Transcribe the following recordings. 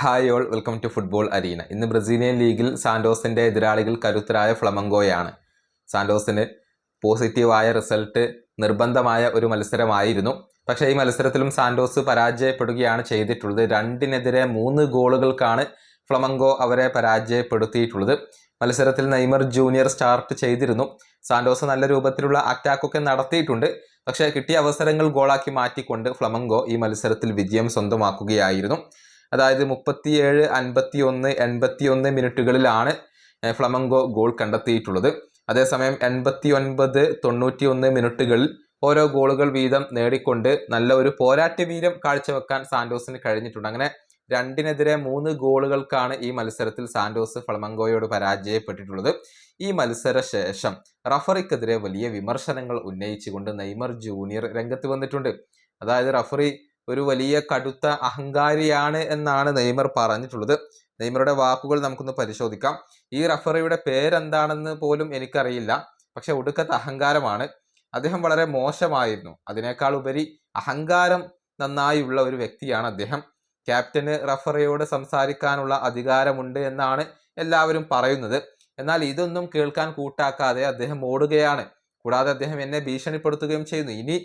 Hi all welcome to football arena ഇന്ന് Brazilian ലീഗിൽ സാൻഡോസിന്റെ എതിരാളികൾ കരുത്തരായ ഫ്ലമങ്കോയാണ് സാന്റോസിന് പോസിറ്റീവായ റിസൾട്ട് നിർബന്ധമായ ഒരു മത്സരമായിരുന്നു. പക്ഷേ ഈ മത്സരത്തിലും സാൻഡോസ് പരാജയപ്പെടുകയാണ് ചെയ്തിട്ടുള്ളത്. രണ്ടിനെതിരെ മൂന്ന് ഗോളുകൾക്കാണ് ഫ്ലമങ്കോ അവരെ പരാജയപ്പെടുത്തിയിട്ടുള്ളത്. മത്സരത്തിൽ നെയ്മർ ജൂനിയർ സ്റ്റാർട്ട് ചെയ്തിരുന്നു. സാൻഡോസ് നല്ല രൂപത്തിലുള്ള അറ്റാക്കൊക്കെ നടത്തിയിട്ടുണ്ട്. പക്ഷേ കിട്ടിയ അവസരങ്ങൾ ഗോളാക്കി മാറ്റിക്കൊണ്ട് ഫ്ലമങ്കോ ഈ മത്സരത്തിൽ വിജയം സ്വന്തമാക്കുകയായിരുന്നു. അതായത് മുപ്പത്തിയേഴ് അൻപത്തി ഒന്ന് എൺപത്തി ഒന്ന് മിനിറ്റുകളിലാണ് ഫ്ലമംഗോ ഗോൾ കണ്ടെത്തിയിട്ടുള്ളത്. അതേസമയം എൺപത്തി ഒൻപത് തൊണ്ണൂറ്റി ഒന്ന് മിനിറ്റുകളിൽ ഓരോ ഗോളുകൾ വീതം നേടിക്കൊണ്ട് നല്ല ഒരു പോരാട്ട വീരം കാഴ്ചവെക്കാൻ സാന്റോസിന് കഴിഞ്ഞിട്ടുണ്ട്. അങ്ങനെ രണ്ടിനെതിരെ മൂന്ന് ഗോളുകൾക്കാണ് ഈ മത്സരത്തിൽ സാന്റോസ് ഫ്ലമങ്കോയോട് പരാജയപ്പെട്ടിട്ടുള്ളത്. ഈ മത്സര ശേഷം റഫറിക്കെതിരെ വലിയ വിമർശനങ്ങൾ ഉന്നയിച്ചുകൊണ്ട് നെയ്മർ ജൂനിയർ രംഗത്ത് വന്നിട്ടുണ്ട്. അതായത് റഫറി ഒരു വലിയ കടുത്ത അഹങ്കാരിയാണ് എന്നാണ് നെയ്മർ പറഞ്ഞിട്ടുള്ളത്. നെയ്മറുടെ വാക്കുകൾ നമുക്കൊന്ന് പരിശോധിക്കാം. ഈ റഫറിയുടെ പേരെന്താണെന്ന് പോലും എനിക്കറിയില്ല. പക്ഷെ ഒടുക്കത്തെ അഹങ്കാരമാണ്. അദ്ദേഹം വളരെ മോശമായിരുന്നു. അതിനേക്കാൾ ഉപരി അഹങ്കാരം നന്നായുള്ള ഒരു വ്യക്തിയാണ് അദ്ദേഹം. ക്യാപ്റ്റന് റഫറിയോട് സംസാരിക്കാനുള്ള അധികാരമുണ്ട് എന്നാണ് എല്ലാവരും പറയുന്നത്. എന്നാൽ ഇതൊന്നും കേൾക്കാൻ കൂട്ടാക്കാതെ അദ്ദേഹം ഓടുകയാണ്. കൂടാതെ അദ്ദേഹം എന്നെ ഭീഷണിപ്പെടുത്തുകയും ചെയ്യുന്നു. ഇനി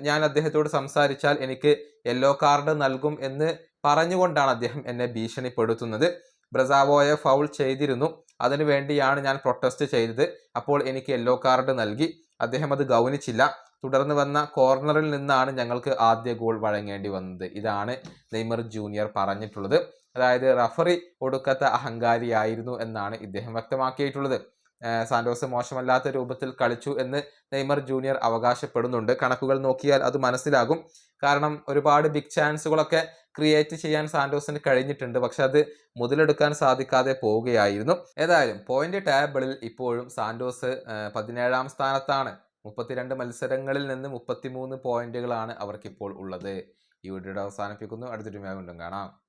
ഞാൻ അദ്ദേഹത്തോട് സംസാരിച്ചാൽ എനിക്ക് യെല്ലോ കാർഡ് നൽകും എന്ന് പറഞ്ഞുകൊണ്ടാണ് അദ്ദേഹം എന്നെ ഭീഷണിപ്പെടുത്തുന്നത്. ബ്രസാവോയെ ഫൗൾ ചെയ്തിരുന്നു. അതിനു വേണ്ടിയാണ് ഞാൻ പ്രൊട്ടസ്റ്റ് ചെയ്തത്. അപ്പോൾ എനിക്ക് യെല്ലോ കാർഡ് നൽകി. അദ്ദേഹം അത് ഗൗനിച്ചില്ല. തുടർന്ന് വന്ന കോർണറിൽ നിന്നാണ് ഞങ്ങൾക്ക് ആദ്യ ഗോൾ വഴങ്ങേണ്ടി വന്നത്. ഇതാണ് നെയ്മർ ജൂനിയർ പറഞ്ഞിട്ടുള്ളത്. അതായത് റഫറി ഒടുക്കത്തെ അഹങ്കാരിയായിരുന്നു എന്നാണ് ഇദ്ദേഹം വ്യക്തമാക്കിയിട്ടുള്ളത്. സാന്റോസ് മോശമല്ലാത്ത രൂപത്തിൽ കളിച്ചു എന്ന് നെയ്മർ ജൂനിയർ അവകാശപ്പെടുന്നുണ്ട്. കണക്കുകൾ നോക്കിയാൽ അത് മനസ്സിലാകും. കാരണം ഒരുപാട് ബിഗ് ചാൻസുകളൊക്കെ ക്രിയേറ്റ് ചെയ്യാൻ സാന്റോസിന് കഴിഞ്ഞിട്ടുണ്ട്. പക്ഷെ അത് മുതലെടുക്കാൻ സാധിക്കാതെ പോവുകയായിരുന്നു. ഏതായാലും പോയിന്റ് ടേബിളിൽ ഇപ്പോഴും സാന്റോസ് പതിനേഴാം സ്ഥാനത്താണ്. മുപ്പത്തിരണ്ട് മത്സരങ്ങളിൽ നിന്ന് മുപ്പത്തിമൂന്ന് പോയിന്റുകളാണ് അവർക്കിപ്പോൾ ഉള്ളത്. ഈ വീഡിയോയുടെ അവസാനിപ്പിക്കുന്നു. അടുത്തൊരു വീണ്ടും കാണാം.